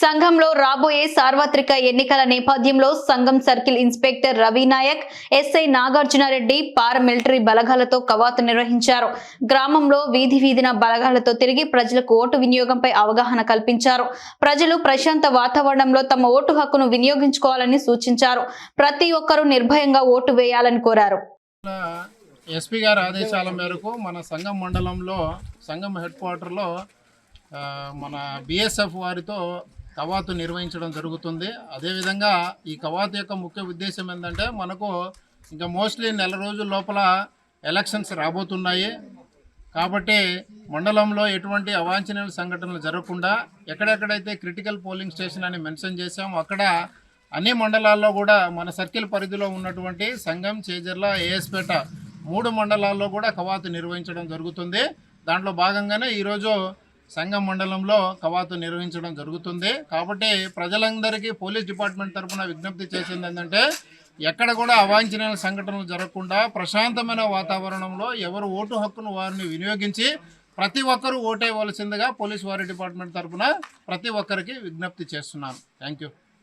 సంఘంలో రాబోయే సార్వత్రిక ఎన్నికల నేపథ్యంలో సంఘం circle inspector Ravi Nayak SI Nagarjuna Reddy paramilitary బలగాలతో కవాతు నిర్వహించారు. గ్రామంలో వీధి వీధిన బలగాలతో తిరిగి ప్రజలకు ఓటు వినియోగంపై అవగాహన కల్పించారు. ప్రజలు ప్రశాంత వాతావరణంలో తమ ఓటు హక్కును వినియోగించుకోవాలని సూచించారు. ప్రతి ఒక్కరూ నిర్భయంగా ఓటు వేయాలని కోరారు. ఎస్పీ గారి ఆదేశాల మేరకు మన సంఘం మండలంలో సంఘం హెడ్ క్వార్టర్లో మన బిఎస్ఎఫ్ వారితో కవాతు నిర్వహించడం జరుగుతుంది. అదేవిధంగా ఈ కవాతు యొక్క ముఖ్య ఉద్దేశం ఏంటంటే మనకు ఇంకా మోస్ట్లీ నెల రోజుల లోపల ఎలక్షన్స్ రాబోతున్నాయి. కాబట్టి మండలంలో ఎటువంటి అవాంఛనీయ సంఘటనలు జరగకుండా ఎక్కడెక్కడైతే క్రిటికల్ పోలింగ్ స్టేషన్ అని మెన్షన్ చేశామో అక్కడ అన్ని మండలాల్లో కూడా మన సర్కిల్ పరిధిలో ఉన్నటువంటి సంఘం చేజర్ల ఏఎస్పేట మూడు మండలాల్లో కూడా కవాతు నిర్వహించడం జరుగుతుంది. దాంట్లో భాగంగానే ఈరోజు సంఘం మండలంలో కవాతు నిర్వహించడం జరుగుతుంది. కాబట్టి ప్రజలందరికీ పోలీస్ డిపార్ట్మెంట్ తరఫున విజ్ఞప్తి చేసింది ఏంటంటే ఎక్కడ కూడా అవాంఛనీయ సంఘటనలు జరగకుండా ప్రశాంతమైన వాతావరణంలో ఎవరు ఓటు హక్కును వారిని వినియోగించి ప్రతి ఒక్కరూ ఓటేయవలసిందిగా పోలీస్ వారి డిపార్ట్మెంట్ తరఫున ప్రతి ఒక్కరికి విజ్ఞప్తి చేస్తున్నాను. Thank you.